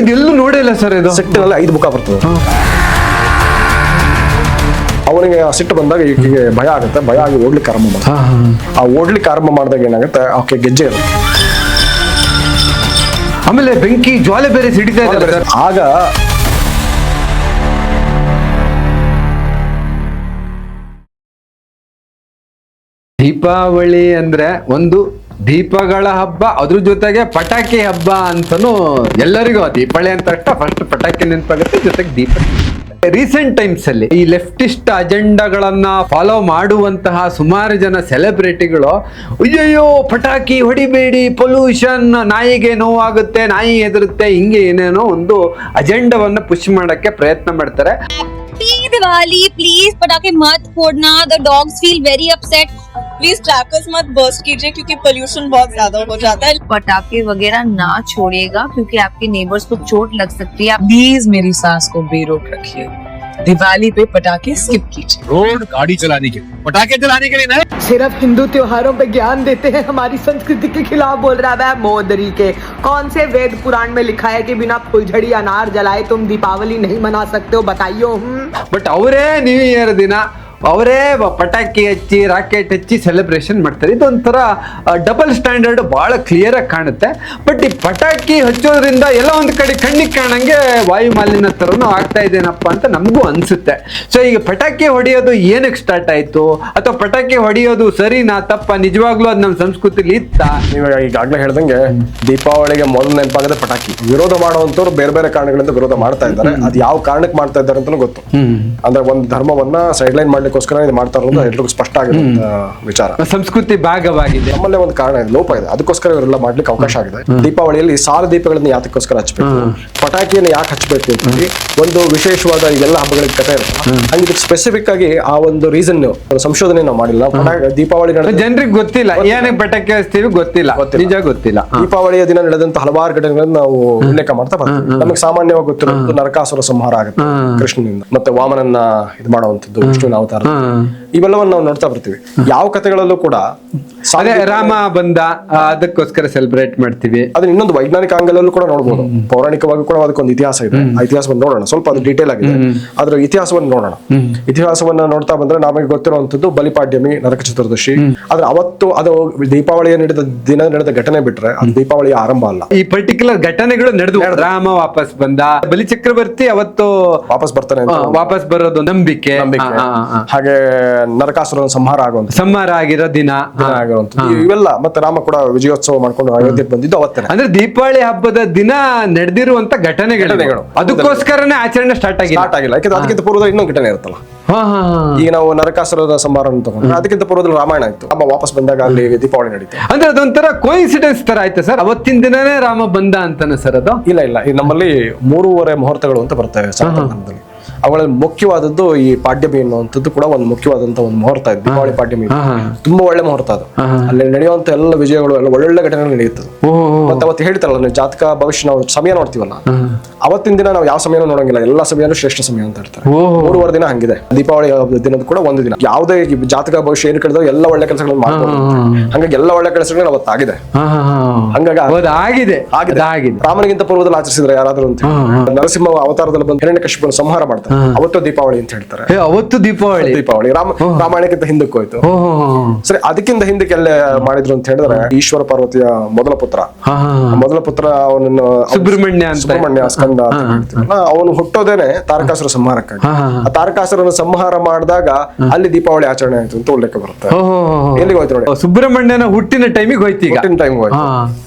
ಇದೆಲ್ಲೂ ನೋಡಿಲ್ಲ ಸರ್ ಇದು. ಸಿಟ್ಟಿನಲ್ಲಿ ಐದು ಮುಖ ಬರ್ತದೆ. ಅವನಿಗೆ ಆ ಸಿಟ್ಟು ಬಂದಾಗ ಈಕೆಗೆ ಭಯ ಆಗುತ್ತೆ. ಭಯ ಆಗಿ ಓಡ್ಲಿಕ್ಕೆ ಆರಂಭ ಮಾಡ ಆ ಓಡ್ಲಿಕ್ಕೆ ಆರಂಭ ಮಾಡಿದಾಗ ಏನಾಗುತ್ತೆ? ಆಕೆ ಗೆಜ್ಜೆ ಇರುತ್ತೆ. ಆಮೇಲೆ ಬೆಂಕಿ ಜ್ವಾಲೆ ಬೇರೆ ಸಿಡಿತಾ ಇದ್ದಾರೆ ಸರ್. ಆಗ ದೀಪಾವಳಿ ಅಂದ್ರೆ ಒಂದು ದೀಪಗಳ ಹಬ್ಬ, ಅದ್ರ ಜೊತೆಗೆ ಪಟಾಕಿ ಹಬ್ಬ ಅಂತಾನು ಎಲ್ಲರಿಗೂ ದೀಪಾವಳಿ ಅಂತ ಅಷ್ಟ ಫಸ್ಟ್ ಪಟಾಕಿ ನೆನಪಾಗುತ್ತೆ, ಜೊತೆಗೆ ದೀಪ. ರೀಸೆಂಟ್ ಟೈಮ್ಸ್ ಅಲ್ಲಿ ಈ ಲೆಫ್ಟಿಸ್ಟ್ ಅಜೆಂಡಾಗಳನ್ನ ಫಾಲೋ ಮಾಡುವಂತಹ ಸುಮಾರು ಜನ ಸೆಲೆಬ್ರಿಟಿಗಳು ಅಯ್ಯಯ್ಯೋ, ಪಟಾಕಿ ಹೊಡಿಬೇಡಿ ಪೊಲ್ಯೂಷನ್ ನಾಯಿಗೆ ನೋವಾಗುತ್ತೆ, ನಾಯಿ ಹೆದರುತ್ತೆ, ಹಿಂಗೆ ಏನೇನೋ ಒಂದು ಅಜೆಂಡವನ್ನ ಪುಷ್ ಮಾಡಕ್ಕೆ ಪ್ರಯತ್ನ ಮಾಡ್ತಾರೆ. दिवाली प्लीज़ पटाखे मत फोड़ना the dogs feel very upset please crackers मत बर्स्ट कीजिए क्योंकि पोल्यूशन बहुत ज़्यादा हो जाता है। पटाखे वगैरह ना छोड़िएगा क्योंकि आपके नेबर्स को चोट लग सकती है। प्लीज़ मेरी सास को बेरोक रखिए। दिवाली पे पटाखे स्किप कीजिए। रोड गाड़ी चलाने के पटाखे चलाने के लिए नहीं। सिर्फ़ हिंदू त्योहारों पे ज्ञान देते हैं हमारी संस्कृति के खिलाफ बोल रहा है मोदरी के। कौन से वेद पुराण में लिखा है कि बिना फुलझड़ी अनार जलाए तुम दीपावली नहीं मना सकते हो? बताइयो बट और न्यू ईयर दिना ಅವರೇ ಪಟಾಕಿ ಹಚ್ಚಿ ರಾಕೆಟ್ ಹಚ್ಚಿ ಸೆಲೆಬ್ರೇಷನ್ ಮಾಡ್ತಾರೆ. ಇದೊಂಥರ ಡಬಲ್ ಸ್ಟ್ಯಾಂಡರ್ಡ್ ಬಹಳ ಕ್ಲಿಯರ್ ಆಗಿ ಕಾಣುತ್ತೆ. ಬಟ್ ಈ ಪಟಾಕಿ ಹಚ್ಚೋದ್ರಿಂದ ಎಲ್ಲ ಒಂದು ಕಡೆ ಕಣ್ಣಿಗೆ ಕಾಣಂಗೆ ವಾಯು ಮಾಲಿನ್ಯ ಥರನೂ ಆಗ್ತಾ ಇದೇನಪ್ಪ ಅಂತ ನಮಗೂ ಅನ್ಸುತ್ತೆ. ಸೊ ಈಗ ಪಟಾಕಿ ಹೊಡೆಯೋದು ಏನಕ್ಕೆ ಸ್ಟಾರ್ಟ್ ಆಯ್ತು? ಅಥವಾ ಪಟಾಕಿ ಹೊಡೆಯೋದು ಸರಿನಾ ತಪ್ಪ? ನಿಜವಾಗ್ಲೂ ಅದು ನಮ್ಮ ಸಂಸ್ಕೃತಿಲಿ ಇತ್ತ? ನೀವಾಗ ಈಗಾಗಲೇ ಹೇಳ್ದಂಗೆ ದೀಪಾವಳಿಗೆ ಮೊದಲು ನೆನಪಾಗದೆ ಪಟಾಕಿ. ವಿರೋಧ ಮಾಡುವಂತವ್ರು ಬೇರೆ ಬೇರೆ ಕಾರಣಗಳಿಂದ ವಿರೋಧ ಮಾಡ್ತಾ ಇದ್ದಾರೆ. ಅದು ಯಾವ ಕಾರಣಕ್ಕೆ ಮಾಡ್ತಾ ಇದ್ದಾರೆ ಅಂತಲೂ ಗೊತ್ತು. ಅಂದ್ರೆ ಒಂದು ಧರ್ಮವನ್ನ ಸೈಡ್ಲೈನ್ ಮಾಡ್ಲಿಕ್ಕೋಸ್ಕರ ಇದು ಮಾಡ್ತಾ ಇರೋದು ಎಲ್ರಿಗೂ ಸ್ಪಷ್ಟ ಆಗಿರುವಂತ ವಿಚಾರ. ಸಂಸ್ಕೃತಿ ಭಾಗವಾಗಿದೆ. ನಮ್ಮಲ್ಲೇ ಒಂದು ಕಾರಣ ಇದೆ ಲೋಪ ಇದೆ. ಅದಕ್ಕೋಸ್ಕರ ಇವರೆಲ್ಲ ಮಾಡ್ಲಿಕ್ಕೆ ಅವಕಾಶ ಆಗಿದೆ. ದೀಪಾವಳಿಯಲ್ಲಿ ಸಾಲ ದೀಪಗಳನ್ನ ಯಾತಕ್ಕೋಸ್ಕರ ಹಚ್ಚಬೇಕು ಪಟಾಕಿಯನ್ನು ಯಾಕೆ ಹಚ್ಚಬೇಕು ಅಂತ ಹೇಳಿ ಒಂದು ವಿಶೇಷವಾದ ಎಲ್ಲ ಹಬ್ಬಗಳಿಗೆ ಕಥೆ ಇರುತ್ತೆ. ಹಂಗೆ ಸ್ಪೆಸಿಫಿಕ್ ಆಗಿ ಆ ಒಂದು ರೀಸನ್ ಸಂಶೋಧನೆ ನಾವು ಮಾಡಿಲ್ಲ. ದೀಪಾವಳಿ ಜನರಿಗೆ ಗೊತ್ತಿಲ್ಲ. ಏನೇ ಪಟಾಕಿ ಹಚ್ತೀವಿ ಗೊತ್ತಿಲ್ಲ. ಗೊತ್ತಿಲ್ಲ. ನಿಜ ಗೊತ್ತಿಲ್ಲ. ದೀಪಾವಳಿಯ ದಿನ ನಡೆದಂತ ಹಲವಾರು ಘಟನೆಗಳನ್ನು ನಾವು ಉಲ್ಲೇಖ ಮಾಡ್ತಾ ಬರ್ತೀವಿ. ನಮಗೆ ಸಾಮಾನ್ಯವಾಗಿ ಗೊತ್ತಿರೋದು ನರಕಾಸುರ ಸಂಹಾರ ಆಗುತ್ತೆ ಕೃಷ್ಣನಿಂದ. ಮತ್ತೆ ವಾಮನನ್ನ ಇದು ಮಾಡುವಂತದ್ದು ವಿಷ್ಣುವಿನ ಅವತಾರ இருக்காரு ಇವೆಲ್ಲವನ್ನು ನಾವು ನೋಡ್ತಾ ಬರ್ತೀವಿ. ಯಾವ ಕಥೆಗಳಲ್ಲೂ ಕೂಡ ಅದೇ ರಾಮ ಬಂದ ಅದಕ್ಕೋಸ್ಕರ ಸೆಲೆಬ್ರೇಟ್ ಮಾಡ್ತೀವಿ. ಅದನ್ನ ಇನ್ನೊಂದು ವೈಜ್ಞಾನಿಕ ಆಂಗಲಲ್ಲೂ ಕೂಡ ನೋಡಬಹುದು ಪೌರಾಣಿಕವಾಗಿ ಕೂಡ ಅದಕ್ಕೊಂದು ಇತಿಹಾಸ ಇದೆ. ಆ ಇತಿಹಾಸವನ್ನು ನೋಡೋಣ. ಸ್ವಲ್ಪ ಅದು ಡೀಟೇಲ್ ಆಗಿದೆ. ಅದ್ರ ಇತಿಹಾಸವನ್ನು ನೋಡೋಣ. ಇತಿಹಾಸವನ್ನ ನೋಡ್ತಾ ಬಂದ್ರೆ ನಮಗೆ ಗೊತ್ತಿರುವಂತದ್ದು ಬಲಿಪಾಡ್ಯಮಿ ನರಕ ಚತುರ್ದಶಿ. ಆದ್ರೆ ಅವತ್ತು ಅದು ದೀಪಾವಳಿಯ ನಡೆದ ದಿನ ನಡೆದ ಘಟನೆ ಬಿಟ್ರೆ ಅದು ದೀಪಾವಳಿಯ ಆರಂಭ ಅಲ್ಲ. ಈ ಪರ್ಟಿಕ್ಯುಲರ್ ಘಟನೆಗಳು ನಡೆದು ರಾಮ ವಾಪಸ್ ಬಂದ. ಬಲಿ ಚಕ್ರವರ್ತಿ ಅವತ್ತು ವಾಪಸ್ ಬರ್ತಾನೆ ವಾಪಸ್ ಬರೋದು ನಂಬಿಕೆ. ಹಾಗೆ ನರಕಾಸುರನ ಸಂಹಾರ ಆಗುವಂತ ಸಂಹಾರ ಆಗಿರೋ ದಿನ. ಇವೆಲ್ಲ ಮತ್ತೆ ರಾಮ ಕೂಡ ವಿಜಯೋತ್ಸವ ಮಾಡ್ಕೊಂಡು ಅಯೋಧ್ಯೆಗೆ ಬಂದಿದ್ದು ಅವತ್ತೇ. ಅಂದ್ರೆ ದೀಪಾವಳಿ ಹಬ್ಬದ ದಿನ ನಡೆದಿರುವಂತ ಘಟನೆಗಳು ಘಟನೆಗಳು. ಅದಕ್ಕೋಸ್ಕರನೇ ಆಚರಣೆ ಸ್ಟಾರ್ಟ್ ಆಗಿ ಸ್ಟಾರ್ಟ್ ಆಗಿಲ್ಲ. ಯಾಕಂದ್ರೆ ಅದಕ್ಕಿಂತ ಪೂರ್ವದಲ್ಲಿ ಇನ್ನೊಂದು ಘಟನೆ ಇರುತ್ತಲ್ಲ. ಈಗ ನಾವು ನರಕಾಸುರದ ಸಂಹಾರ ತಗೊಂಡ್ರೆ ಅದಕ್ಕಿಂತ ಪೂರ್ವದಲ್ಲಿ ರಾಮಾಯಣ ಆಯ್ತು. ಅಮ್ಮ ವಾಪಸ್ ಬಂದಾಗ ಅಲ್ಲಿ ದೀಪಾವಳಿ ನಡೀತು. ಅಂದ್ರೆ ಅದೊಂಥರ ಕೋಇನ್ಸಿಡೆನ್ಸ್ ತರ ಆಯ್ತಾ ಸರ್. ಅವತ್ತಿನ ದಿನನೇ ರಾಮ ಬಂದ ಅಂತಾನೆ ಸರ್ ಅದು? ಇಲ್ಲ ಇಲ್ಲ. ನಮ್ಮಲ್ಲಿ ಮೂರುವರೆ ಮುಹೂರ್ತಗಳು ಅಂತ ಬರ್ತವೆ ಸರ್ ಧರ್ಮದಲ್ಲಿ ಅವುಗಳಲ್ಲಿ ಮುಖ್ಯವಾದದ್ದು ಈ ಪಾಡ್ಯಮಿ ಅನ್ನುವಂಥದ್ದು ಕೂಡ ಒಂದು ಮುಖ್ಯವಾದಂತ ಒಂದು ಮುಹೂರ್ತ ಇದೆ. ದೀಪಾವಳಿ ಪಾಡ್ಯಮಿ ತುಂಬಾ ಒಳ್ಳೆ ಮುಹೂರ್ತ ಅದು. ಅಲ್ಲಿ ನಡೆಯುವಂತ ಎಲ್ಲ ವಿಜಯಗಳು ಎಲ್ಲ ಒಳ್ಳೊಳ್ಳೆ ಘಟನೆಗಳು ನಡೆಯುತ್ತದೆ ಮತ್ತೆ ಅವತ್ತು ಹೇಳ್ತಾರಲ್ಲ ನೀವು ಜಾತಕ ಭವಿಷ್ಯ ನಾವು ಸಮಯ ನೋಡ್ತೀವಲ್ಲ? ಅವತ್ತಿನ ದಿನ ನಾವು ಯಾವ ಸಮಯನೂ ನೋಡಂಗಿಲ್ಲ. ಎಲ್ಲ ಸಮಯನೂ ಶ್ರೇಷ್ಠ ಸಮಯ ಅಂತ ಹೇಳ್ತಾರೆ. ಮೂರುವರೆ ದಿನ ಹಂಗಿದೆ. ದೀಪಾವಳಿ ದಿನದ ಕೂಡ ಒಂದು ದಿನ. ಯಾವುದೇ ಜಾತಕ ಭವಿಷ್ಯ ಏನು ಕಳೆದ ಎಲ್ಲ ಒಳ್ಳೆ ಕೆಲಸಗಳನ್ನು ಮಾಡ್ಬೋದು. ಹಂಗಾಗಿ ಎಲ್ಲ ಒಳ್ಳೆ ಕೆಲಸಗಳು ಅವತ್ತಾಗಿದೆ ಹಂಗಾಗಿ ಆಗಿದೆ. ಆಗಿದೆ. ರಾಮನಿಗಿಂತ ಪೂರ್ವದಲ್ಲಿ ಆಚರಿಸಿದ್ರೆ ಯಾರಾದ್ರೂ ಅಂತ ನರಸಿಂಹ ಅವತಾರದಲ್ಲಿ ಬಂದು ಹಿರಣ್ಯಕಶಿಪನ ಸಂಹಾರ ಮಾಡ್ತಾರೆ. ಅವತ್ತು ದೀಪಾವಳಿ ಅಂತ ಹೇಳ್ತಾರೆ. ಅವತ್ತು ದೀಪಾವಳಿ. ದೀಪಾವಳಿ. ರಾಮ ರಾಮಾಯಣಕ್ಕಿಂತ ಹಿಂದಕ್ಕೆ ಹೋಯ್ತು. ಸರಿ ಅದಕ್ಕಿಂತ ಹಿಂದಕ್ಕೆ ಎಲ್ಲ ಮಾಡಿದ್ರು ಅಂತ ಹೇಳಿದ್ರೆ ಈಶ್ವರ ಪಾರ್ವತಿಯ ಮೊದಲ ಪುತ್ರ. ಮೊದಲ ಪುತ್ರ ಅವನನ್ನು ಸುಬ್ರಹ್ಮಣ್ಯ. ಸುಬ್ರಹ್ಮಣ್ಯ ಸ್ಕಂದ ಅವನು ಹುಟ್ಟೋದೇನೆ ತಾರಕಾಸುರ ಸಂಹಾರಕ್ಕಾಗಿ. ಆ ತಾರಕಾಸುರನ ಸಂಹಾರ ಮಾಡಿದಾಗ ಅಲ್ಲಿ ದೀಪಾವಳಿ ಆಚರಣೆ ಆಯ್ತು ಅಂತ ಉಲ್ಲೇಖ ಬರುತ್ತೆ. ಎಲ್ಲಿಗೆ ಹೋಯ್ತು ನೋಡಿ? ಸುಬ್ರಹ್ಮಣ್ಯನ ಹುಟ್ಟಿನ ಟೈಮಿಗೆ ಹೋಯ್ತು ಹುಟ್ಟಿನ ಟೈಮ್ ಹೋಯ್ತು.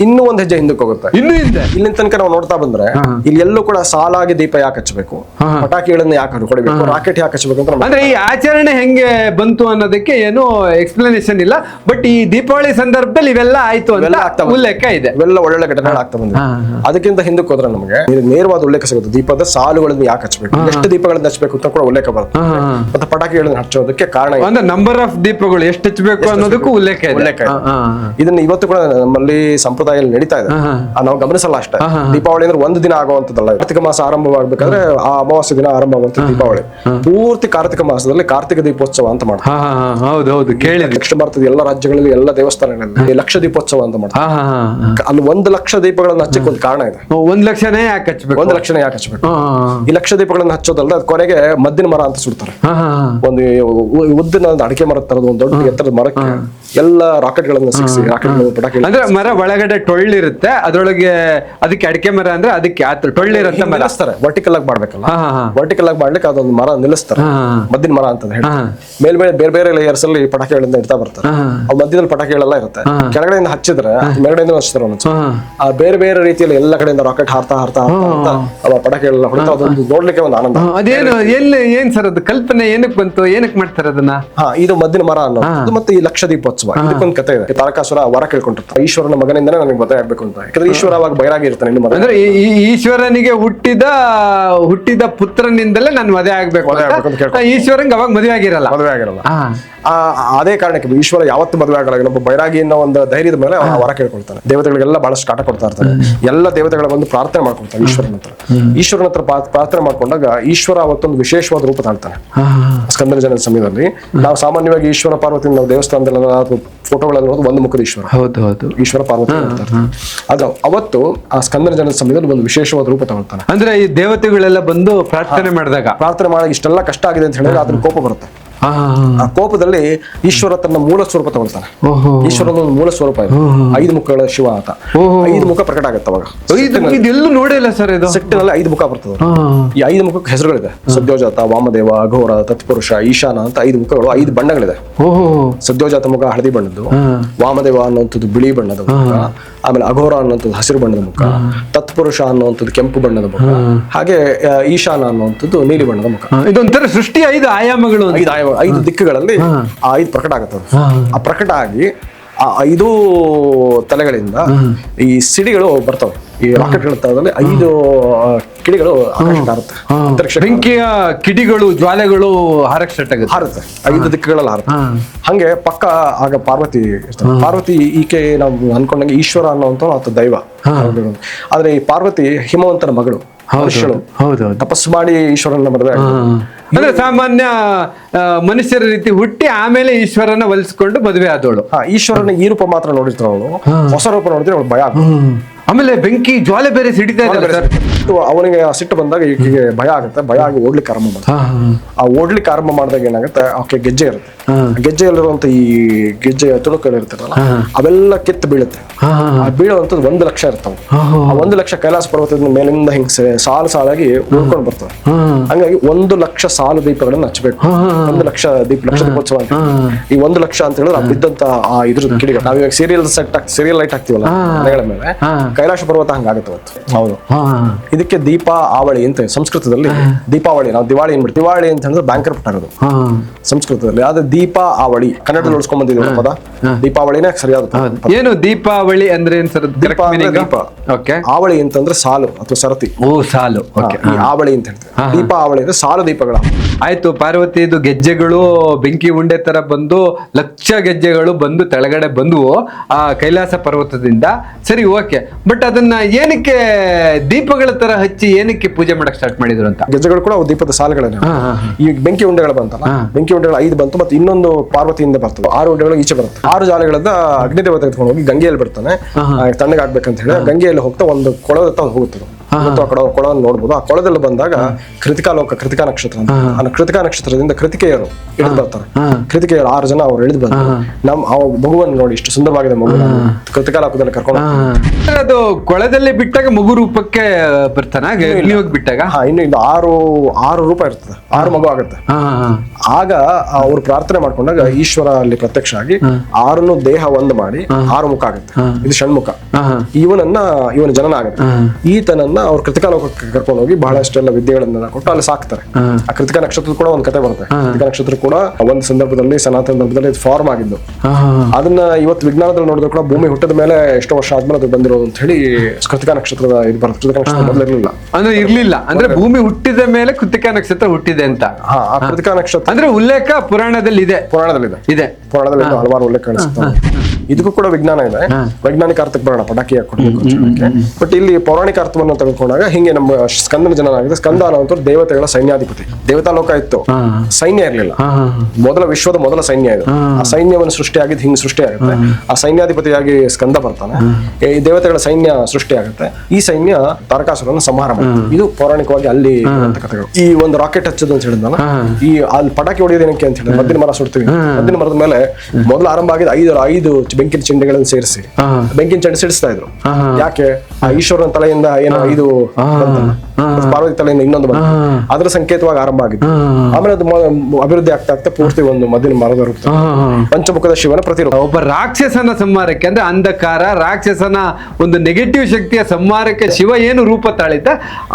ಇನ್ನೂ ಒಂದ್ ಹೆಜ್ಜೆ ಹಿಂದಕ್ಕೆ ಹೋಗುತ್ತೆ. ಇನ್ನು ಹಿಂದೆ. ಇಲ್ಲಿನ ತನಕ ನಾವು ನೋಡ್ತಾ ಬಂದ್ರೆ ಇಲ್ಲಿ ಎಲ್ಲೂ ಕೂಡ ಸಾಲಾಗಿ ದೀಪ ಯಾಕೆ ಹಚ್ಚಬೇಕು? ಪಟಾಕಿಗಳನ್ನ ಯಾಕೆ ಹೊಡಿಬೇಕು? ರಾಕೆಟ್ ಯಾಕೆ ಹಚ್ಚಬೇಕು ಅಂತ ಅಂದ್ರೆ ಈ ಆಚರಣೆ ಹೆಂಗೆ ಬಂತು ಅನ್ನೋದಕ್ಕೆ ಏನು ಎಕ್ಸ್ಪ್ಲನೇಷನ್ ಇಲ್ಲ. ಬಟ್ ಈ ದೀಪಾವಳಿ ಸಂದರ್ಭದಲ್ಲಿ ಇವೆಲ್ಲ ಆಯ್ತು ಅಂತ ಉಲ್ಲೇಖ ಇದೆ. ಇವೆಲ್ಲ ಒಳ್ಳೊಳ್ಳೆ ಘಟನೆಗಳು ಆಗ್ತಾ ಬಂದಿದೆ. ಅದಕ್ಕಿಂತ ಹಿಂದಕ್ಕೆ ಹೋದ್ರೆ ನಮಗೆ ನೇರವಾದ ಉಲ್ಲೇಖ ಸಿಗುತ್ತೆ. ದೀಪದ ಸಾಲುಗಳನ್ನು ಯಾಕೆ ಹಚ್ಚಬೇಕು ಎಷ್ಟು ದೀಪಗಳನ್ನ ಹಚ್ಚಬೇಕು ಅಂತ ಕೂಡ ಉಲ್ಲೇಖ ಬರುತ್ತೆ. ಮತ್ತೆ ಪಟಾಕಿಗಳನ್ನ ಹಚ್ಚೋದಕ್ಕೆ ಕಾರಣ. ಅಂದ್ರೆ ನಂಬರ್ ಆಫ್ ದೀಪಗಳು ಎಷ್ಟು ಹಚ್ಚಬೇಕು ಅನ್ನೋದಕ್ಕೂ ಉಲ್ಲೇಖ ಇದೆ. ಉಲ್ಲೇಖ. ಇದನ್ನ ಇವತ್ತು ಕೂಡ ನಮ್ಮಲ್ಲಿ ಸಂಪ್ರದಾಯದಲ್ಲಿ ನಡೀತಾ ಇದೆ. ನಾವು ಗಮನಿಸಲ್ಲ ಅಷ್ಟೇ. ದೀಪಾವಳಿ ಅಂದ್ರೆ ಒಂದು ದಿನ ಆಗುವಂತದಲ್ಲ ಕಾರ್ತಿಕ ಮಾಸ ಆರಂಭವಾಗಬೇಕಾದ್ರೆ ಆ ಅಮಾವಾಸ್ಯ ದಿನ ಆರಂಭ ಮತ್ತು ದೀಪಾವಳಿ. ಪೂರ್ತಿ ಕಾರ್ತಿಕ ಮಾಸದಲ್ಲಿ ಕಾರ್ತಿಕ ದೀಪೋತ್ಸವ ಅಂತ ಮಾಡ್ತಾರೆ. ದಕ್ಷಿಣ ಭಾರತದ ಎಲ್ಲ ರಾಜ್ಯಗಳಲ್ಲಿ ಎಲ್ಲ ದೇವಸ್ಥಾನಗಳಲ್ಲಿ ಲಕ್ಷ ದೀಪೋತ್ಸವ ಅಂತ ಮಾಡ್ತಾರೆ. ಅಲ್ಲಿ ಒಂದು ಲಕ್ಷ ದೀಪಗಳನ್ನ ಹಚ್ಚಕ್ಕೆ ಒಂದು ಕಾರಣ ಇದೆ. ಒಂದು ಲಕ್ಷನೇ ಯಾಕೆ ಹಚ್ಚಬೇಕು? ಒಂದು ಲಕ್ಷನೇ ಯಾಕೆ ಹಚ್ಚಬೇಕು? ಈ ಲಕ್ಷ ದೀಪಗಳನ್ನ ಹಚ್ಚೋದಲ್ಲ ಅದ್ ಕೊನೆಗೆ ಮದ್ದಿನ ಮರ ಅಂತ ಸುಡ್ತಾರೆ. ಒಂದು ಉದ್ದಿನ ಒಂದು ಅಡಿಕೆ ಮರ ತರದ ಒಂದು ದೊಡ್ಡ ಎತ್ತರದ ಮರಕ್ಕೆ ಎಲ್ಲ ರಾಕೆಟ್ ಗಳನ್ನ ಸಿಕ್ಸಿ ರಾಕೆಟ್ ಪಟಾಕಿ ಅಂದ್ರೆ ಮರ ಒಳಗಡೆ ಟೊಳ್ಳಿರುತ್ತೆ ಅದ್ರೊಳಗೆ ಅದಕ್ಕೆ ಅಡಿಕೆ ಮರ ಅಂದ್ರೆ ಅದಕ್ಕೆ ಟೊಳ್ಳಿರುತ್ತೆ ವರ್ಟಿಕಲ್ ಆಗಿ ಮಾಡ್ಬೇಕಲ್ಲ. ವರ್ಟಿಕಲ್ ಆಗಿ ಮಾಡ್ಲಿಕ್ಕೆ ಅದೊಂದು ಮರ ನಿಲ್ಲಿಸ್ತಾರೆ. ಮದ್ದಿನ ಮರ ಅಂತ ಹೇಳಿ. ಮೇಲ್ಮೇಲೆ ಬೇರೆ ಬೇರೆ ಲೇಯರ್ಸ್ ಅಲ್ಲಿ ಪಟಾಕಿಗಳಿಂದ ಇಡ್ತಾ ಬರ್ತಾರೆ. ಅವ್ ಮಧ್ಯದಲ್ಲಿ ಪಟಾಕಿಗಳೆಲ್ಲ ಇರುತ್ತೆ. ಕೆಳಗಡೆಯಿಂದ ಹಚ್ಚಿದ್ರೆ ಮೇಲ್ಗಡೆಯಿಂದ ಹಚ್ತಾರೆ. ಆ ಬೇರೆ ಬೇರೆ ರೀತಿಯಲ್ಲಿ ಎಲ್ಲ ಕಡೆಯಿಂದ ರಾಕೆಟ್ ಹಾರ್ತಾ ಹಾರ್ತಾ ಹಾರ್ತಾ ಅವ ಪಟಾಕಿಗಳೆಲ್ಲ ಹೊಡಿತಾ ಅದೊಂದು ನೋಡ್ಲಿಕ್ಕೆ ಒಂದು ಆನಂದ. ಅದೇನು ಎಲ್ಲಿ ಏನ್ ಸರ್ ಅದು ಕಲ್ಪನೆ ಏನಕ್ಕೆ ಬಂತು ಏನಕ್ಕೆ ಮಾಡ್ತಾರೆ ಅದನ್ನ? ಇದು ಮದ್ದಿನ ಮರ ಅನ್ನೋದು. ಮತ್ತೆ ಈ ಲಕ್ಷ ದೀಪೋತ್ಸವ ಇದಕ್ಕೊಂದು ಕತೆ ಇದೆ. ತಾರಕಾಸುರ ವರ ಕೇಳ್ಕೊಂಡಿರ್ತಾನೆ ಈಶ್ವರನ ಮಗನಿಂದನೇ ನನಗೆ ಮದುವೆ ಆಗ್ಬೇಕು ಅಂತ. ಯಾಕಂದ್ರೆ ಈಶ್ವರ ಅವಾಗ ಬೈರಾಗಿ ಇರ್ತಾನೆ ಈ- ಈಶ್ವರನಿಗೆ ಹುಟ್ಟಿದ ಹುಟ್ಟಿದ ಪುತ್ರನಿಂದಲೇ ನಾನು ಮದುವೆ ಆಗ್ಬೇಕು ಮದುವೆ ಆಗ್ಬೇಕು ಅಂತ ಅಂತ ಕೇಳ್ಕೊ- ಈಶ್ವರಂಗೆ ಅವಾಗ ಮದುವೆ ಆಗಿರಲ್ಲ. ಮದುವೆ ಆಗಿರಲ್ಲ. ಹಾ ಆ ಅದೇ ಕಾರಣಕ್ಕೆ ಈಶ್ವರ ಯಾವತ್ತು ಮದುವೆ ಆಗಲ್ಲ. ಒಬ್ಬ ಬೈರಾಗಿ ಅನ್ನೋ ಒಂದು ಧೈರ್ಯದ ಮೇಲೆ ಅವನ್ನ ವರ ಕೇಳ್ಕೊಳ್ತಾನೆ. ದೇವತೆಗಳಿಗೆಲ್ಲ ಬಹಳಷ್ಟು ಕಾಟ ಕೊಡ್ತಾ ಇರ್ತಾರೆ. ಎಲ್ಲ ದೇವತೆಗಳ ಬಂದು ಪ್ರಾರ್ಥನೆ ಮಾಡ್ಕೊಳ್ತಾನೆ ಈಶ್ವರನ ಹತ್ರ. ಈಶ್ವರನ ಹತ್ರ ಪ್ರಾ- ಪ್ರಾರ್ಥನೆ ಮಾಡ್ಕೊಂಡಾಗ ಈಶ್ವರ ಅವತ್ತೊಂದು ವಿಶೇಷವಾದ ರೂಪ ತಾಳ್ತಾನೆ ಸ್ಕಂದನ ಜನ ಸಮಯದಲ್ಲಿ. ನಾವು ಸಾಮಾನ್ಯವಾಗಿ ಈಶ್ವರ ಪಾರ್ವತಿ ನಾವು ದೇವಸ್ಥಾನದಲ್ಲಿ ಫೋಟೋಗಳಲ್ಲಿ ನೋಡೋದು ಒಂದು ಮುಖದ ಈಶ್ವರ. ಹೌದು ಹೌದು. ಈಶ್ವರ ಪಾರ್ವತಿ. ಆದ್ರೆ ಅವತ್ತು ಆ ಸ್ಕಂದನ ಜನ ಸಮಯದಲ್ಲಿ ಒಂದು ವಿಶೇಷವಾದ ರೂಪ ತಗೊಳ್ತಾನೆ. ಅಂದ್ರೆ ಈ ದೇವತೆಗಳೆಲ್ಲ ಬಂದು ಪ್ರಾರ್ಥನೆ ಮಾಡಿದಾಗ. ಪ್ರಾರ್ಥನೆ ಮಾಡಿ ಇಷ್ಟೆಲ್ಲ ಕಷ್ಟ ಆಗಿದೆ ಅಂತ ಹೇಳಿದ್ರೆ ಅದ್ರ ಕೋಪ ಬರುತ್ತೆ. ಆ. ಕೋಪದಲ್ಲಿ ಈಶ್ವರ ತನ್ನ ಮೂಲ ಸ್ವರೂಪ ತಗೊಳ್ತಾನೆ ಈಶ್ವರನ ಒಂದು ಮೂಲ ಸ್ವರೂಪ ಇದೆ. ಐದು ಮುಖಗಳ ಶಿವ ಅಂತ ಐದು ಮುಖ ಪ್ರಕಟ ಆಗುತ್ತೆ ಅವಾಗ. ಇದೆಲ್ಲ ನೋಡಿಲ್ಲ ಸರ್ ಇದು. ಸಿಟ್ಟಿನಲ್ಲಿ ಐದು ಮುಖ ಬರ್ತದೆ. ಈ ಐದು ಮುಖಕ್ಕೆ ಹೆಸರುಗಳಿದೆ. ಸದ್ಯೋಜಾತ ವಾಮದೇವ ಅಘೋರ ತತ್ಪುರುಷ ಈಶಾನ ಅಂತ ಐದು ಮುಖಗಳು ಐದು ಬಣ್ಣಗಳಿದೆ. ಸದ್ಯೋಜಾತ ಮುಖ ಹಳದಿ ಬಣ್ಣದ್ದು. ವಾಮದೇವ ಅನ್ನುವಂಥದ್ದು ಬಿಳಿ ಬಣ್ಣದ ಮುಖ ಆಮೇಲೆ ಅಘೋರ ಅನ್ನುವಂಥದ್ದು ಹಸಿರು ಬಣ್ಣದ ಮುಖ ತತ್ಪುರುಷ ಅನ್ನುವಂಥದ್ದು ಕೆಂಪು ಬಣ್ಣದ ಮುಖ ಹಾಗೆ ಈಶಾನ ಅನ್ನುವಂಥದ್ದು ನೀಲಿ ಬಣ್ಣದ ಮುಖ. ಇದೊಂಥರ ಸೃಷ್ಟಿ ಐದು ಆಯಾಮಗಳು. ಐದು ಆಯಾಮ ಐದು ದಿಕ್ಕುಗಳಲ್ಲಿ ಆ ಐದು ಪ್ರಕಟ ಆಗುತ್ತದೆ ಆ ಪ್ರಕಟ ಆಗಿ ಆ ಐದು ತಲೆಗಳಿಂದ ಈ ಸಿಡಿಗಳು ಬರ್ತವೆ. ಈ ರಾಕೆಟ್ಗಳ ಗಳಲ್ಲಿ ಐದು ಕಿಡಿಗಳು ಹಾರುತ್ತೆ. ಬೆಂಕಿಯ ಕಿಡಿಗಳು ಜ್ವಾಲೆಗಳು ಹಾರಕ್ ಸ್ಟಾರ್ಟ್ ಆಗುತ್ತೆ. ಹಾರುತ್ತೆ. ಐದು ದಿಕ್ಕುಗಳಲ್ಲಿ ಹಾರುತ್ತೆ. ಹಂಗೆ ಪಕ್ಕ ಆಗ ಪಾರ್ವತಿ. ಪಾರ್ವತಿ ಈಕೆ ನಾವು ಅನ್ಕೊಂಡಂಗೆ ಈಶ್ವರ ಅನ್ನೋ ಅಂತ ದೈವ. ಆದ್ರೆ ಈ ಪಾರ್ವತಿ ಹಿಮವಂತನ ಮಗಳು. ಹೌದು ತಪಸ್ಸು ಮಾಡಿ ಈಶ್ವರನ ಮದುವೆ. ಅಂದ್ರೆ ಸಾಮಾನ್ಯ ಮನುಷ್ಯರ ರೀತಿ ಹುಟ್ಟಿ ಆಮೇಲೆ ಈಶ್ವರನ ಒಲಿಸ್ಕೊಂಡು ಮದುವೆ ಆದವಳು ಈಶ್ವರನ ಈ ರೂಪ ಮಾತ್ರ ನೋಡಿದ್ರು ಅವಳು ಹೊಸ ರೂಪ ನೋಡಿದ್ರೆ ಅವಳು ಭಯ ಆಗುತ್ತೆ ಆಮೇಲೆ ಬೆಂಕಿ ಜ್ವಾಲೆ ಬೇರೆ ಸಿಡಿತಾ ಇದ್ದಾರೆ ಸರ್. ಸಿಟ್ಟು ಅವನಿಗೆ ಆ ಸಿಟ್ಟು ಬಂದಾಗ ಈಕೆಗೆ ಭಯ ಆಗುತ್ತೆ ಭಯ ಆಗಿ ಓಡ್ಲಿಕ್ಕೆ ಆರಂಭ ಮಾಡುತ್ತೆ ಆ ಓಡ್ಲಿಕ್ಕೆ ಆರಂಭ ಮಾಡಿದಾಗ ಏನಾಗುತ್ತೆ ಆಕೆ ಗೆಜ್ಜೆ ಇರುತ್ತೆ. ಗೆಜ್ಜೆಯಲ್ಲಿರುವಂತ ಈ ಗೆಜ್ಜೆ ತುಣುಕುಗಳು ಇರ್ತಾರಲ್ಲ ಅವೆಲ್ಲ ಕಿತ್ತು ಬೀಳುತ್ತೆ. ಆ ಬೀಳುವಂಥದ್ದು ಒಂದು ಲಕ್ಷ ಇರ್ತಾವ. ಆ ಒಂದು ಲಕ್ಷ ಕೈಲಾಸ ಪರ್ವತದ ಮೇಲಿಂದ ಹಿಂಗೆ ಸಾಲು ಸಾಲಾಗಿ ಉಳ್ಕೊಂಡು ಬರ್ತವೆ. ಹಂಗಾಗಿ ಒಂದು ಲಕ್ಷ ಸಾಲು ದೀಪಗಳನ್ನ ಹಚ್ಚಬೇಕು. ಒಂದು ಲಕ್ಷ ದೀಪ ಲಕ್ಷ ದೀಪೋತ್ಸವ ಅಂತ. ಈ ಒಂದು ಲಕ್ಷ ಅಂತ ಹೇಳಿದ್ರೆ ಬಿದ್ದಂತ ಆ ಇದ್ರ ಕಿಡಿಗಳು. ನಾವೀಗ ಸೀರಿಯಲ್ ಸೆಟ್ ಸೀರಿಯಲ್ ಲೈಟ್ ಹಾಕ್ತಿವಲ್ಲ ಮನೆಗಳ ಮೇಲೆ ಕೈಲಾಸ ಪರ್ವತ ಹಂಗಾಗುತ್ತೆ ಅವತ್ತು. ಹೌದು ಇದಕ್ಕೆ ದೀಪ ಆವಳಿ ಅಂತ ಸಂಸ್ಕೃತದಲ್ಲಿ ದೀಪಾವಳಿ. ನಾವು ದಿವಾಳಿ ಏನ್ಬಿಟ್ಟು ದಿವಾಳಿ ಅಂತ ಹೇಳಿದ್ರೆ ಬ್ಯಾಂಕರ್ ಆಗೋದು ಸಂಸ್ಕೃತದಲ್ಲಿ. ಆದ್ರೆ ದೀಪ ಆವಳಿ. ಕನ್ನಡದಲ್ಲಿ ಉಳಿಸ್ಕೊಂಡ್ ಬಂದಿದ್ದೀವಿ ಪದ. ದೀಪಾವಳಿನೇ ಸರಿಯಾದ ಏನು ದೀಪಾವಳಿ ಅಂದ್ರೆ ಏನ್ ಸರ್? ದೀಪ ಅಂದ್ರೆ ದೀಪ. ಓಕೆ ಆವಳಿ ಅಂತಂದ್ರೆ ಸಾಲು ಅಥವಾ ಸರತಿ. ಓ ಸಾಲು. ಆವಳಿ ಅಂತ ಹೇಳ್ತೀವಿ. ದೀಪ ಆವಳಿ ಅಂದ್ರೆ ಸಾಲು ದೀಪಗಳ. ಆಯ್ತು ಪಾರ್ವತಿದು ಗೆಜ್ಜೆಗಳು ಬೆಂಕಿ ಉಂಡೆ ತರ ಬಂದು ಲಕ್ಷ ಗೆಜ್ಜೆಗಳು ಬಂದು ತೆಳಗಡೆ ಬಂದುವು ಆ ಕೈಲಾಸ ಪರ್ವತದಿಂದ. ಸರಿ ಓಕೆ ಬಟ್ ಅದನ್ನ ಏನಕ್ಕೆ ದೀಪಗಳ ತರ ಹಚ್ಚಿ ಏನಕ್ಕೆ ಪೂಜೆ ಮಾಡಕ್ ಸ್ಟಾರ್ಟ್ ಮಾಡಿದ್ರು ಅಂತ? ಗೆಜ್ಜೆಗಳು ಕೂಡ ಅವು ದೀಪದ ಸಾಲುಗಳನ್ನ ಈ ಬೆಂಕಿ ಉಂಡೆಗಳು ಬಂತಲ್ಲ ಬೆಂಕಿ ಉಂಡೆಗಳು ಐದು ಬಂತು ಮತ್ತೆ ಇನ್ನೊಂದು ಪಾರ್ವತಿಯಿಂದ ಬರ್ತವೆ. ಆರು ಉಂಡೆಗಳು ಈಚೆ ಬರುತ್ತೆ. ಆರು ಜಾಲಗಳಿಂದ ಅಗ್ನಿದೇವ ತೆಗೆದುಕೊಂಡು ಹೋಗಿ ಗಂಗೆಯಲ್ಲಿ ಬಿಡ್ತಾನೆ. ತಣ್ಣಗಾಗ್ಬೇಕಂತ ಹೇಳಿ ಗಂಗೆಯಲ್ಲಿ ಹೋಗ್ತಾ ಒಂದು ಕೊಳದ ಹೋಗುತ್ತದೆ. ಮತ್ತು ಆ ಕೊಳ ಕೊಳವನ್ನು ನೋಡ್ಬೋದು. ಆ ಕೊಳದಲ್ಲಿ ಬಂದಾಗ ಕೃತಿಕಾ ಲೋಕ ಕೃತಿಕಾ ನಕ್ಷತ್ರ ಅಂತ. ಆ ಕೃತಿಕಾ ನಕ್ಷತ್ರದಿಂದ ಕೃತಿಕೆಯರು ಇಳಿದು ಬರ್ತಾರೆ. ಕೃತಿಕೆಯರು ಆರು ಜನ ಅವ್ರು ಇಳಿದು ಬಂದು ನಮ್ ಆ ಮಗುವನ್ನು ನೋಡಿ ಇಷ್ಟು ಸುಂದರವಾಗಿದೆ ಮಗು ಕೃತಿಕಾ ಲೋಕದಲ್ಲಿ ಕರ್ಕೊಂಡು. ಅದು ಕೊಳದಲ್ಲಿ ಬಿಟ್ಟಾಗ ಮಗು ರೂಪಕ್ಕೆ ಬರ್ತಾನ? ಬಿಟ್ಟಾಗ? ಹಾ ಇನ್ನು ಇದು ಆರು ಆರು ರೂಪ ಇರ್ತದೆ. ಆರು ಮಗು ಆಗುತ್ತೆ. ಆಗ ಅವ್ರು ಪ್ರಾರ್ಥನೆ ಮಾಡ್ಕೊಂಡಾಗ ಈಶ್ವರ ಅಲ್ಲಿ ಪ್ರತ್ಯಕ್ಷ ಆಗಿ ಆರನ್ನು ದೇಹ ಒಂದು ಮಾಡಿ ಆರು ಮುಖ ಆಗುತ್ತೆ. ಇದು ಷಣ್ಮುಖ. ಇವನನ್ನ ಇವನ ಜನನ ಆಗುತ್ತೆ. ಈತನನ್ನ ಅವ್ರ ಕೃತಿಕಾ ಲೋಕಕ್ಕೆ ಕರ್ಕೊಂಡು ಹೋಗಿ ಬಹಳಷ್ಟೆಲ್ಲ ವಿದ್ಯೆಗಳನ್ನ ಕೊಟ್ಟು ಅಲ್ಲಿ ಸಾಕ್ತಾರೆ. ಆ ಕೃತಿಕಾ ನಕ್ಷತ್ರದ ಕೂಡ ಒಂದು ಕತೆ ಬರುತ್ತೆ. ಕೃತಿಕಾ ನಕ್ಷತ್ರ ಕೂಡ ಒಂದು ಸಂದರ್ಭದಲ್ಲಿ ಸನಾತನ ಧರ್ಮದಲ್ಲಿ ಫಾರ್ಮ್ ಆಗಿದ್ದು. ಅದನ್ನ ಇವತ್ತು ವಿಜ್ಞಾನದಲ್ಲಿ ನೋಡಿದ್ರು ಕೂಡ ಭೂಮಿ ಹುಟ್ಟದ ಮೇಲೆ ಎಷ್ಟೋ ವರ್ಷ ಆದ್ಮೇಲೆ ಅದು ಬಂದಿರೋದು ಅಂತ ಹೇಳಿ ಕೃತಿಕಾ ನಕ್ಷತ್ರದ ಇದು ಬರುತ್ತೆ. ಕೃತಿಕಾ ನಕ್ಷತ್ರ ಮೊದಲಿರಲಿಲ್ಲ ಅಂದ್ರೆ ಇರ್ಲಿಲ್ಲ. ಅಂದ್ರೆ ಭೂಮಿ ಹುಟ್ಟಿದ ಮೇಲೆ ಕೃತಿಕಾ ನಕ್ಷತ್ರ ಹುಟ್ಟಿದೆ ಅಂತ. ಆ ಕೃತಿಕಾ ನಕ್ಷತ್ರ ಅಂದ್ರೆ ಉಲ್ಲೇಖ ಪುರಾಣದಲ್ಲಿ ಇದೆ ಪುರಾಣದಲ್ಲಿ ಇದೆ. ಇದೆ ಪುರಾಣದಲ್ಲಿ ಹಲವಾರು ಉಲ್ಲೇಖ ಕಾಣಿಸುತ್ತೆ ಇದಕ್ಕೂ ಕೂಡ ವಿಜ್ಞಾನ ಇದೆ. ವೈಜ್ಞಾನಿಕ ಅರ್ಥಕ್ಕೆ ಬರೋಣ ಪಟಾಕಿ ಯಾಕೆ ಕೊಡ್ಬೇಕು ಅಂತ ಹೇಳಕ್ಕೆ ಬಟ್ ಇಲ್ಲಿ ಪೌರಾಣಿಕ ಅರ್ಥವನ್ನು ತೆಗೆದುಕೊಂಡಾಗ ಹಿಂಗೆ ನಮ್ಮ ಸ್ಕಂದನ ಜನ ಆಗಿದೆ ಸ್ಕಂದ ಅನ್ನೋಂಥವ್ರು ದೇವತೆಗಳ ಸೈನ್ಯಾಧಿಪತಿ. ದೇವತಾ ಲೋಕ ಇತ್ತು. ಸೈನ್ಯ ಇರಲಿಲ್ಲ. ಮೊದಲ ವಿಶ್ವದ ಮೊದಲ ಸೈನ್ಯ ಇದು. ಆ ಸೈನ್ಯವನ್ನು ಸೃಷ್ಟಿಯಾಗಿದ್ದು ಹಿಂಗೆ ಸೃಷ್ಟಿ ಆಗುತ್ತೆ ಆ ಸೈನ್ಯಾಧಿಪತಿಯಾಗಿ ಸ್ಕಂದ ಬರ್ತಾನೆ. ಈ ದೇವತೆಗಳ ಸೈನ್ಯ ಸೃಷ್ಟಿ ಆಗುತ್ತೆ ಈ ಸೈನ್ಯ ತಾರಕಾಸುರನ ಸಂಹಾರ ಮಾಡುತ್ತೆ ಇದು ಪೌರಾಣಿಕವಾಗಿ ಅಲ್ಲಿ ಕಥೆಗಳು. ಈ ಒಂದು ರಾಕೆಟ್ ಹಚ್ಚೋದು ಅಂತ ಹೇಳಿದ್ನಲ್ಲ ಈ ಅಲ್ಲಿ ಪಟಾಕಿ ಹೊಡೆಯೋದು ಏನಕ್ಕೆ ಅಂತ ಹೇಳಿದ್ರೆ ಮದ್ದಿನ ಮರ ಸುಡ್ತೀವಿ. ಮದ್ದಿನ ಮರದ ಮೇಲೆ ಮೊದಲು ಆರಂಭ ಆಗಿದೆ ಐದು ಐದು ಬೆಂಕಿನ ಚೆಂಡೆಗಳನ್ನು ಸೇರಿಸಿ. ಬೆಂಕಿನ ಚೆಂಡೆ ಸಿಡಿಸ್ತಾ ಇದ್ರು. ಯಾಕೆ? ಆ ಈಶ್ವರನ ತಲೆಯಿಂದ ಏನೋ. ಮತ್ತೆ ಪಾರ್ವತಿ ತಲೆಯಿಂದ ಇನ್ನೊಂದು ಬಂತು. ಅದರ ಸಂಕೇತವಾಗಿ ಆರಂಭ ಆಗಿತ್ತು. ಆಮೇಲೆ ಅದು ಅಭಿವೃದ್ಧಿ ಆಗ್ತಾ ಆಗ್ತಾ ಪೂರ್ತಿ ಒಂದು ಮದ್ದಿನ ಮರದ ರೂಪ. ಪಂಚಮುಖದ ಶಿವನ ಪ್ರತಿರೂಪ. ಒಬ್ಬ ರಾಕ್ಷಸನ ಸಂಹಾರಕ್ಕೆ ಅಂದ್ರೆ ಅಂಧಕಾರ ರಾಕ್ಷಸನ ಒಂದು ನೆಗೆಟಿವ್ ಶಕ್ತಿಯ ಸಂಹಾರಕ್ಕೆ ಶಿವ ಏನು ರೂಪ ತಾಳಿತ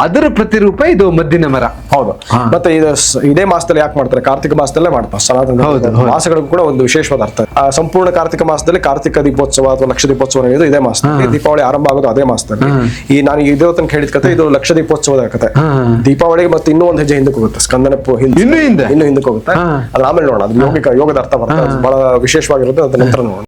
ಅದರ ಪ್ರತಿರೂಪ ಇದು ಮದ್ದಿನ ಮರ. ಹೌದು. ಮತ್ತೆ ಇದು ಇದೇ ಮಾಸದಲ್ಲಿ ಯಾಕೆ ಮಾಡ್ತಾರೆ? ಕಾರ್ತಿಕ ಮಾಸದಲ್ಲೇ ಮಾಡ್ತಾರೆ. ಸನಾತನ ಹೌದು, ಮಾಸಗಳಿಗೂ ಕೂಡ ಒಂದು ವಿಶೇಷವಾದ ಅರ್ಥ. ಆ ಸಂಪೂರ್ಣ ಕಾರ್ತಿಕ ಮಾಸದಲ್ಲಿ ಕಾರ್ತಿಕ ದೀಪೋತ್ಸವ ಅಥವಾ ಲಕ್ಷ ದೀಪೋತ್ಸವ ಇದೇ ಮಾಸ ದೀಪಾವಳಿ ಆರಂಭ ಆಗೋದು ಅದೇ ಮಾಸದಲ್ಲಿ. ಈ ನಾನು ಇದೇ ತನಕ ಹೇಳಿದ ಕಥೆ ಇದು ಲಕ್ಷ ದೀಪೋತ್ಸವದ ಕತೆ ದೀಪಾವಳಿಗೆ ಮತ್ತೆ ಇನ್ನೂ ಒಂದು ಹೆಜ್ಜೆ ಹಿಂದಕ್ಕೆ ಹೋಗುತ್ತೆ. ಸ್ಕಂದನ ಹಿಂದೆ. ಇನ್ನೂ ಹಿಂದೆ? ಇನ್ನು ಹಿಂದಕ್ಕೆ ಹೋಗುತ್ತೆ. ಅದ್ರ ಆಮೇಲೆ ನೋಡೋಣ. ಅದು ಯೋಗಿಕ ಯೋಗದ ಅರ್ಥ ಬರ್ತದೆ. ಅದು ಬಹಳ ವಿಶೇಷವಾಗಿರುತ್ತೆ. ಅದ ನಂತರ ನೋಡೋಣ.